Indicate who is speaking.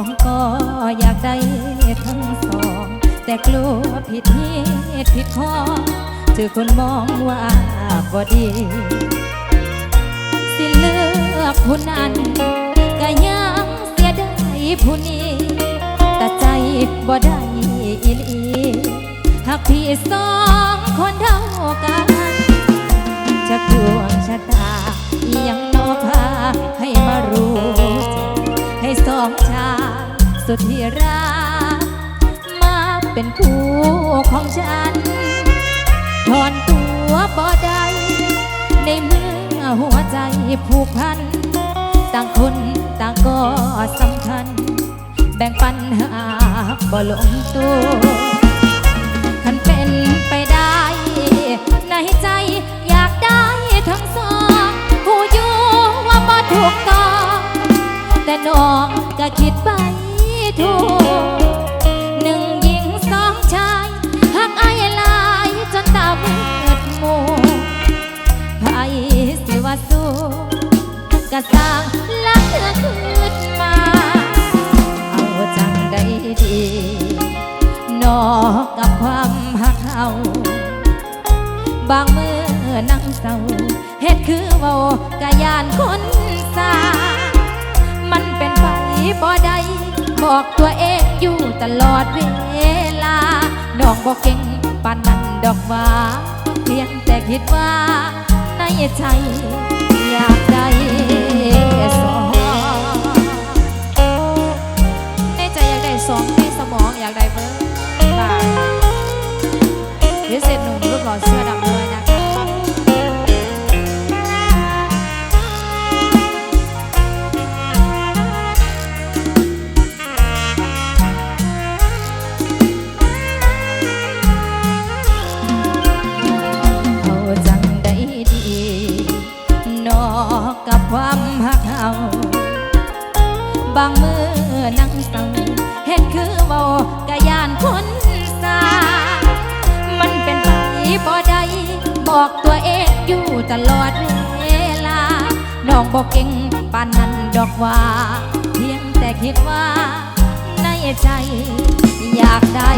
Speaker 1: องก็อยากได้ทั้งสอง แต่กลัวผิดนิดผิดพอเจอคนมองว่าบ่ดี สิเลือกผู้นั้นก็ยังเสียดายผู้นี้แต่ใจบ่ได้อีลีหากพี่สองคนเท่ากันจะดวงชะตายังาสุดที่รักมาเป็นคู่ของฉัน ถอนตัวบ่ได้ในเมื่อหัวใจผูกพัน ต่างคนต่างก็สำคัญ แบ่งปัญหาบ่ลงตัวคันเป็นไปได้ในใจอยากได้ทั้งสองผู้อยู่ว่าบ่ถูกต้องแต่น้อง ก็คิดไปถูกหนึ่งหญิงสองชายหักไอายหลายจนตามืดมัวไผสิว่าสู้กะสร้างลักเธอขึ้นมา เอาจังได้ดีนอกกับความหักเขาบางมือนั่งเศร้าเฮ็ดคือเว้ากะยานคนสา บ่ได้บอกตัวเองอยู่ตลอดเวลาน้องบอกเก่งปานนั้นดอกว่าเพียงแต่คิดว่าในใจอยากได้สองในใจอยากได้สองในสมองอยากได้เบอร์ค่ะเดี๋ยวเสร็จหนุ่มรูปหล่อเสื้อดำ อกกับความหักเอาบางมือนั่งเศร้าเห็นคือเบากะยานคนสา มันเป็นไปบ่ได้บอกตัวเองอยู่ตลอดเวลา น้องบอกเก่งปานนั้นดอกว่า เพียงแต่คิดว่า ในใจอยากได้